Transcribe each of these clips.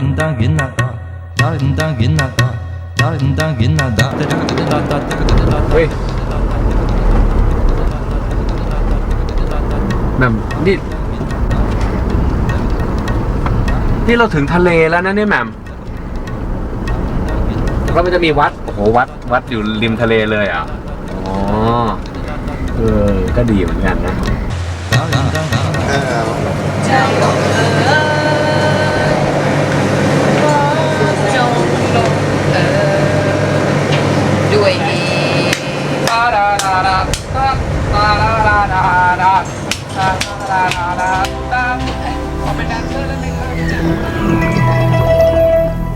Darindanginada, darindanginada, darindanginada, darindanginada, darindanginada. เฮ้ยแหม่มนี่นี่เราถึงทะเลแล้วนะเนี่ยแหม่มแล้วก็มันจะมีวัด โอ้โห วัด วัดอยู่ริมทะเลเลยอะ อ๋อ เออ ก็ดีเหมือนกันนะ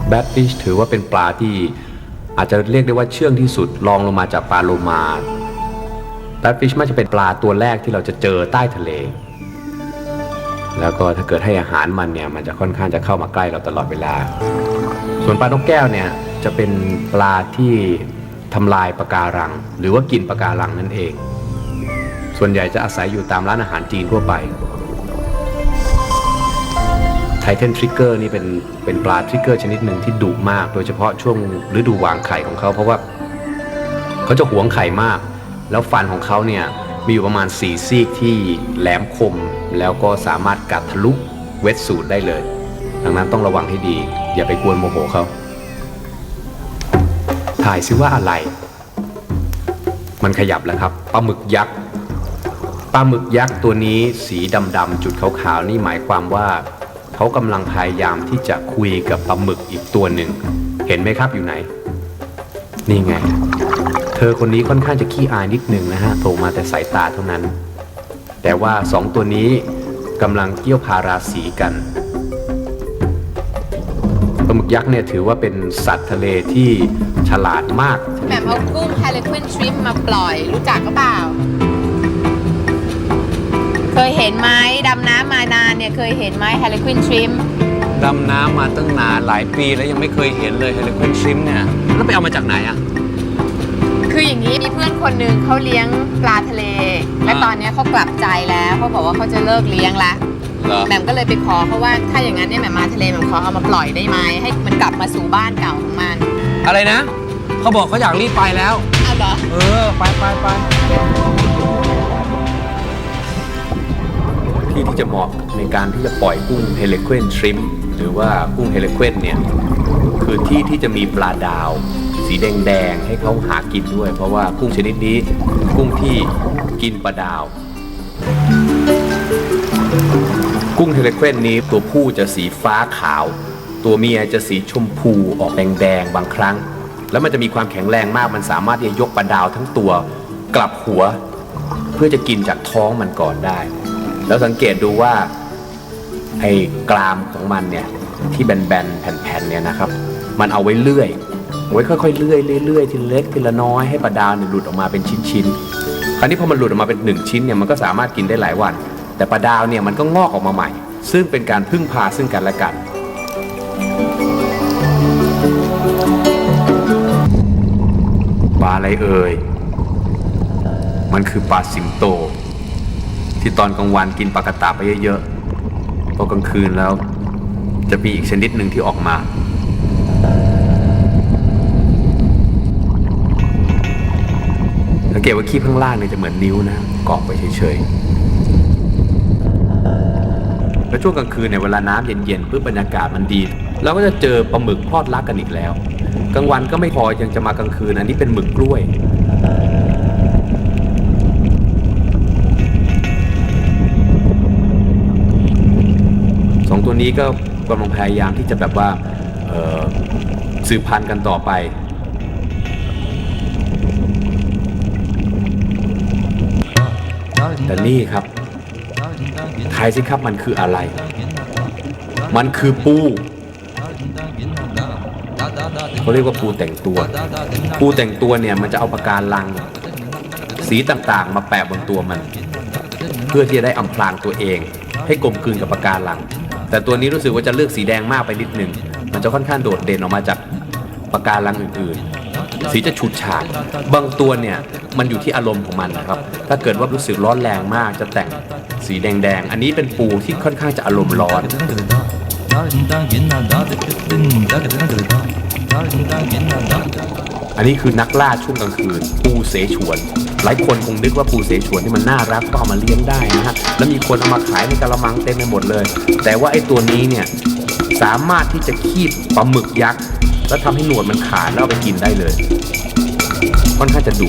แบทฟิชถือว่าเป็นปลาที่อาจจะเรียกได้ว่าเชื่องที่สุดรองลงมาจากปลาโลมาแบทฟิชมักจะเป็นปลาตัวแรกที่เราจะเจอใต้ทะเล แล้วก็ถ้าเกิดให้อาหารมันเนี่ยมันจะค่อนข้างจะเข้ามาใกล้เราตลอดเวลา ส่วนปลานกแก้วเนี่ยจะเป็นปลาที่ทำลายปะการัง หรือว่ากินปะการังนั่นเอง ส่วนใหญ่จะอาศัยอยู่ตามร้านอาหารจีนทั่วไป ไทเทนทริกเกอร์นี่เป็นเป็นปลาทริกเกอร์ชนิดหนึ่งที่ดุมาก โดยเฉพาะช่วงฤดูวางไข่ของเขาเพราะว่าเขาจะหวงไข่มาก แล้วฟันของเขาเนี่ยมีอยู่ประมาณ4ซีกที่แหลมคม แล้วก็สามารถกัดทะลุเวทสูตรได้เลย ดังนั้นต้องระวังให้ดี อย่าไปกวนโมโหเขา ถ่ายซิว่าอะไร มันขยับแล้วครับปลาหมึกยักษ์ปลาหมึกยักษ์ตัวนี้สีดำๆจุดขาวๆนี่หมายความว่า เขากำลังพยายามที่จะคุยกับปลาหมึกอีกตัวหนึ่ง เห็นไหมครับอยู่ไหน นี่ไง เธอคนนี้ค่อนข้างจะขี้อายนิดหนึ่งนะฮะโผล่มาแต่สายตาเท่านั้น แต่ว่าสองตัวนี้กำลังเกี่ยวพาราสีกันปลาหมึกยักษ์เนี่ยถือว่าเป็นสัตว์ทะเลที่ฉลาดมากแหมเอากุ้ง Harlequin shrimp มาปล่อยรู้จักก็เปล่า เคยเห็นไหมดำน้ำมานานเนี่ยเคยเห็นไหม Harlequin shrimp ดำน้ำมาตั้งนานหลายปีแล้วยังไม่เคยเห็นเลยเฮลิคอนชิมเนี่ย แล้วไปเอามาจากไหนอะ คืออย่างนี้มีเพื่อนคนหนึ่งเขาเลี้ยงปลาทะเล และอ่าตอนเนี้ยเขากลับใจแล้วเขาบอกว่าเขาจะเลิกเลี้ยงละเหรอ แหม่มก็เลยไปขอเขาว่าถ้าอย่างนั้นเนี่ยแหม่มมาทะเลแหม่มขอเอามาปล่อยได้ไหมให้มันกลับมาสู่บ้านเก่าของมันอะไรนะ เขาบอกเขาอยากรีบไปแล้ว เอาเหรอ เออ ไปไปไป ที่ที่จะเหมาะในการที่จะปล่อยกุ้งเฮเลควนทริมหรือว่ากุ้งเฮเลควนเนี่ยคือที่ที่จะมีปลาดาว สีแดงๆให้เขาหากินด้วย เพราะว่ากุ้งชนิดนี้กุ้งที่กินปลาดาว กุ้งเฮเลควนนี้ตัวผู้จะสีฟ้าขาว ตัวเมียจะสีชมพูออกแดงๆบางครั้ง แล้วมันจะมีความแข็งแรงมากมันสามารถที่จะยกปลาดาวทั้งตัวกลับหัว เพื่อจะกินจากท้องมันก่อนได้ แล้วสังเกตดูว่าไอ้กรามของมันเนี่ยที่แบนๆแผ่นๆเนี่ยนะครับ มันเอาไว้เลื่อยไว้ค่อยๆเลื่อยเรื่อยๆทีเล็กทีละน้อยให้ปลาดาวเนี่ยหลุดออกมาเป็นชิ้นๆ คราวนี้พอมันหลุดออกมาเป็นหนึ่งชิ้นเนี่ยมันก็สามารถกินได้หลายวัน แต่ปลาดาวเนี่ยมันก็งอกออกมาใหม่ ซึ่งเป็นการพึ่งพาซึ่งกันและกันปลาอะไรเอ่ย มันคือปลาสิงโต ที่ตอนกลางวันกินปลากระตาไปเยอะๆพอกลางคืนแล้ว จะมีอีกชนิดหนึ่งที่ออกมา สังเกตว่าขี้ข้างล่างเนี่ยจะเหมือนนิ้วนะเกาะไปเฉยๆ แล้วช่วงกลางคืนเนี่ยเวลาน้ำเย็นๆปุ๊บบรรยากาศมันดี เราก็จะเจอปลาหมึกพลอดรักกันอีกแล้ว กลางวันก็ไม่พอยังจะมากลางคืนอันนี้เป็นหมึกกล้วย สอง ตัวนี้ก็กำลังพยายามที่จะแบบว่าสืบพันธุ์กันต่อไป แต่นี่ครับทายสิครับมันคืออะไร มันคือปูเขาเรียกว่าปูแต่งตัว ปูแต่งตัวเนี่ยมันจะเอาปากการัง สีต่างๆ มาแปะบนตัวมัน เพื่อที่จะได้อำพรางตัวเอง ให้กลมกลืนกับปากการัง แต่ตัวนี้รู้สึกว่าจะเลือกสีแดงมากไปนิดหนึ่งมันจะค่อนข้างโดดเด่นออกมาจากปากการังอื่นๆ สีจะฉูดฉาด บางตัวเนี่ยมันอยู่ที่อารมณ์ของมันนะครับ ถ้าเกิดว่ารู้สึกร้อนแรงมากจะแต่งสีแดงๆ อันนี้เป็นปูที่ค่อนข้างจะอารมณ์ร้อน อันนี้คือนักล่าช่วงกลางคืนปูเสฉวน หลายคนคงนึกว่าปูเสฉวนนี่มันน่ารักก็เอามาเลี้ยงได้นะฮะแล้วมีคนเอามาขายในกระมังเต็มไปหมดเลย แต่ว่าไอ้ตัวนี้เนี่ยสามารถที่จะคีบปลาหมึกยักษ์แล้วทำให้หนวดมันขาดแล้วเอาไปกินได้เลย ค่อนข้างจะดุ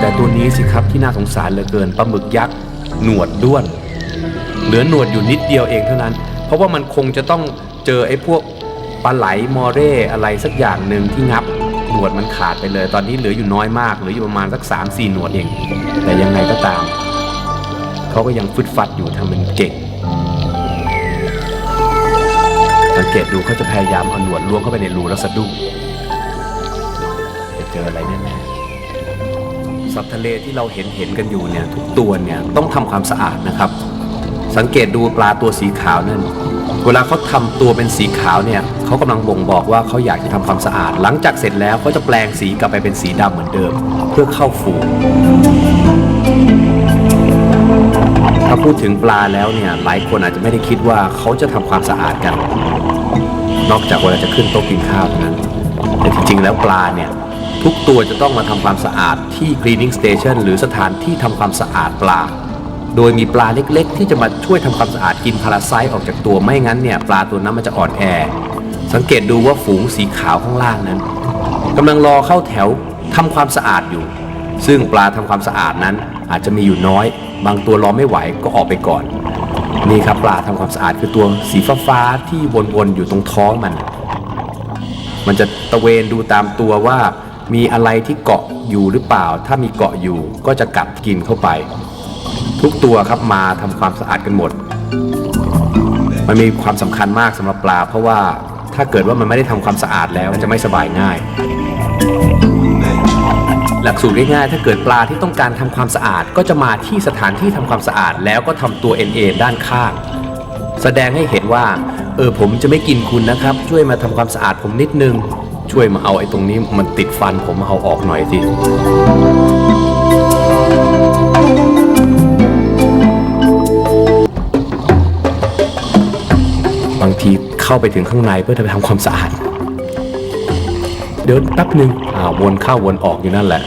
แต่ตัวนี้สิครับที่น่าสงสารเหลือเกินปลาหมึกยักษ์หนวดด้วน เหลือหนวดอยู่นิดเดียวเองเท่านั้น เพราะว่ามันคงจะต้องเจอไอ้พวกปลาไหลมอเร่อะไรสักอย่างหนึ่งที่งับหนวดมันขาดไปเลย ตอนนี้เหลืออยู่น้อยมากเหลืออยู่ประมาณสักสามสี่หนวดเอง แต่ยังไงก็ตาม เขาก็ยังฟึดฟัดอยู่ทำเป็นเก่งสังเกตดูเขาจะพยายามเอาหนวดล้วงเข้าไปในรูแล้วสะดุ้งจะเจออะไรแน่ๆสัตว์ทะเลที่เราเห็นเห็นกันอยู่เนี่ยทุกตัวเนี่ยต้องทำความสะอาดนะครับ สังเกตดูปลาตัวสีขาวนั่น เวลาเขาทำตัวเป็นสีขาวเนี่ยเขากำลังบ่งบอกว่าเขาอยากจะทำความสะอาด หลังจากเสร็จแล้วเขาจะแปลงสีกลับไปเป็นสีดำเหมือนเดิม เพื่อเข้าฝูงถ้าพูดถึงปลาแล้วเนี่ยหลายคนอาจจะไม่ได้คิดว่าเขาจะทำความสะอาดกัน นอกจากเวลาจะขึ้นโต๊ะกินข้าวเท่านั้นแต่จริงๆแล้วปลาเนี่ยทุกตัวจะต้องมาทำความสะอาดที่ cleaning station หรือสถานที่ทำความสะอาดปลา โดยมีปลาเล็กๆ ที่จะมาช่วยทำความสะอาดกินพาราไซต์ออกจากตัวไม่งั้นเนี่ยปลาตัวนั้นมันจะอ่อนแอ สังเกตดูว่าฝูงสีขาวข้างล่างนั้นกำลังรอเข้าแถวทำความสะอาดอยู่ ซึ่งปลาทำความสะอาดนั้นอาจจะมีอยู่น้อย บางตัวรอไม่ไหวก็ออกไปก่อน นี่ครับปลาทำความสะอาดคือตัวสีฟ้าๆที่วนๆอยู่ตรงท้องมัน มันจะตะเวนดูตามตัวว่ามีอะไรที่เกาะอยู่หรือเปล่า ถ้ามีเกาะอยู่ก็จะกัดกินเข้าไป ทุกตัวครับมาทำความสะอาดกันหมด มันมีความสำคัญมากสำหรับปลา เพราะว่าถ้าเกิดว่ามันไม่ได้ทำความสะอาดแล้วมันจะไม่สบายง่าย หลักสูตรง่ายๆถ้าเกิดปลาที่ต้องการทำความสะอาด ก็จะมาที่สถานที่ทำความสะอาด แล้วก็ทำตัว NA ด้านข้าง แสดงให้เห็นว่า เออผมจะไม่กินคุณนะครับ ช่วยมาทำความสะอาดผมนิดนึง ช่วยมาเอาไอ้ตรงนี้มันติดฟันผมมาเอาออกหน่อยสิ เข้าไปถึงข้างในเพื่อจะไปทำความสะอาดเดินแป๊บหนึ่งอ่าวนเข้าวนออกอยู่นั่นแหละ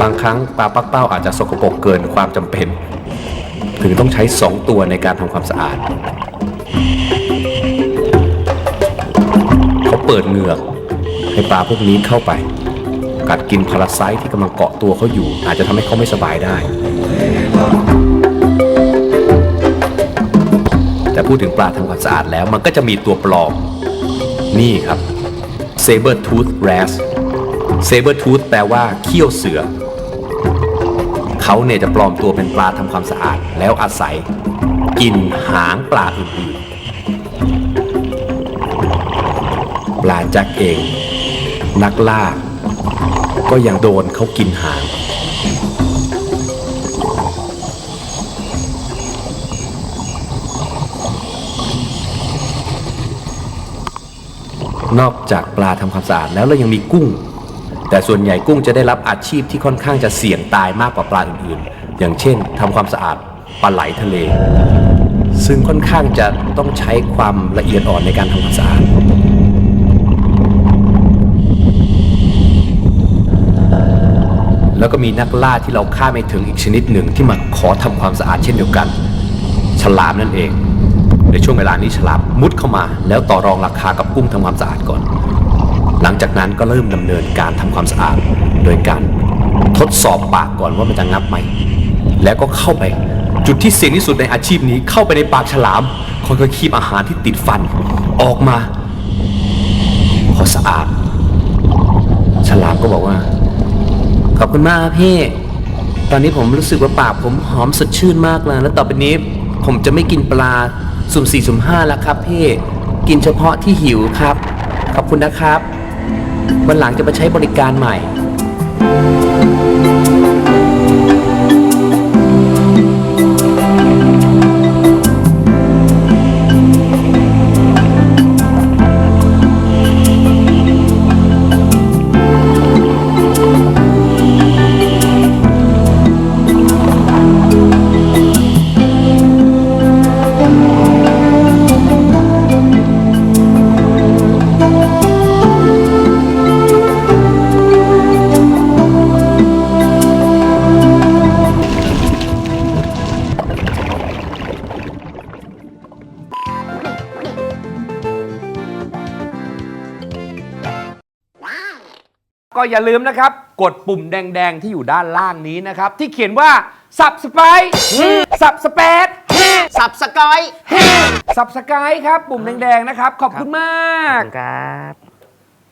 บางครั้งปลาปักเป้าอาจจะสกปรกเกินความจำเป็น ถึงต้องใช้ 2 ตัวในการทำความสะอาด เขาเปิดเหงือก ให้ปลาพวกนี้เข้าไป กัดกินพาราไซต์ที่กำลังเกาะตัวเขาอยู่ อาจจะทำให้เขาไม่สบายได้ แต่พูดถึงปลาทำความสะอาดแล้วมันก็จะมีตัวปลอม นี่ครับ saber tooth Ras Saber tooth แปลว่าเขี้ยวเสือ เขาเนี่ยจะปลอมตัวเป็นปลาทำความสะอาด แล้วอาศัย กินหางปลาอื่นๆปลาจ็คเอง นักล่า ก็ยังโดนเขากินหาง นอกจากปลาทำความสะอาดแล้วเรายังมีกุ้ง แต่ส่วนใหญ่กุ้งจะได้รับอาชีพที่ค่อนข้างจะเสี่ยงตายมากกว่าปลาอื่นๆ อย่างเช่นทำความสะอาดปลาไหลทะเล ซึ่งค่อนข้างจะต้องใช้ความละเอียดอ่อนในการทำความสะอาด แล้วก็มีนักล่าที่เราคาไม่ถึงอีกชนิดหนึ่งที่มาขอทำความสะอาดเช่นเดียวกัน ฉลามนั่นเอง ในช่วงเวลานี้ฉลามมุดเข้ามา แล้วต่อรองราคากับกุ้งทำความสะอาดก่อน หลังจากนั้นก็เริ่มดำเนินการทำความสะอาด โดยการทดสอบปากก่อนว่ามันจะงับไหม แล้วก็เข้าไปจุดที่เสี่ยงที่สุดในอาชีพนี้เข้าไปในปากฉลามค่อยๆคีบอาหารที่ติดฟัน ออกมา พอสะอาด ฉลามก็บอกว่า ขอบคุณมากครับพี่ ตอนนี้ผมรู้สึกว่าปากผมหอมสดชื่นมากเลย แล้วต่อไปนี้ผมจะไม่กินปลาสุ่มสี่สุ่มห้าแล้วครับพี่ กินเฉพาะที่หิวครับ ขอบคุณนะครับ วันหลังจะมาใช้บริการใหม่ ก็อย่าลืมนะครับ กดปุ่มแดง ๆ ที่อยู่ด้านล่างนี้นะครับ ที่เขียนว่า subscribe subscribe สับสกอย subscribe ครับ ปุ่มแดง ๆ นะครับ ขอบคุณมาก ครับ